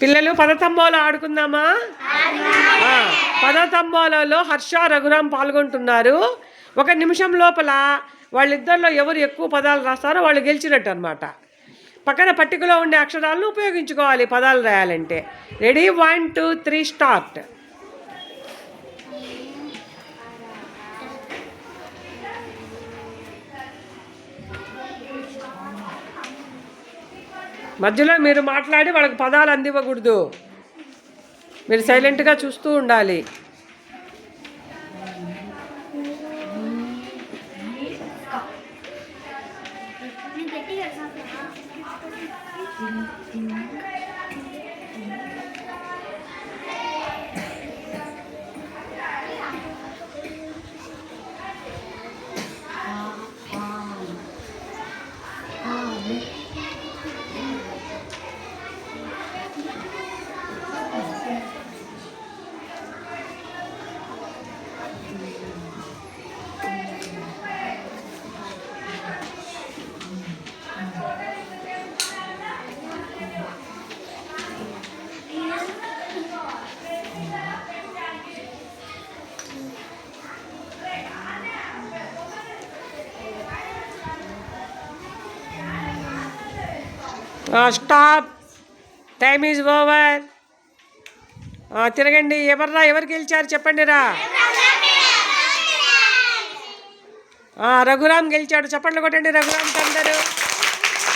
పిల్లలు పదతంబోలు ఆడుకుందామా? పదతంబోలలో హర్ష రఘురాం పాల్గొంటున్నారు. ఒక నిమిషం లోపల వాళ్ళిద్దరిలో ఎవరు ఎక్కువ పదాలు రాస్తారో వాళ్ళు గెలిచినట్టు అనమాట పక్కన పట్టికలో ఉండే అక్షరాలను ఉపయోగించుకోవాలి పదాలు రాయాలంటే. Ready one two three start మధ్యలో మీరు మాట్లాడి వాళ్ళకి పదాలు అందివ్వకూడదు. మీరు సైలెంట్గా చూస్తూ ఉండాలి. స్టాప్ టైమ్ ఈజ్ ఓవర్ తిరగండి. ఎవర్రా? ఎవరు గెలిచారు? చెప్పండి రా. రఘురామ్ గెలిచాడు. చప్పట్లు కొట్టండి రఘురామ్ అందరూ.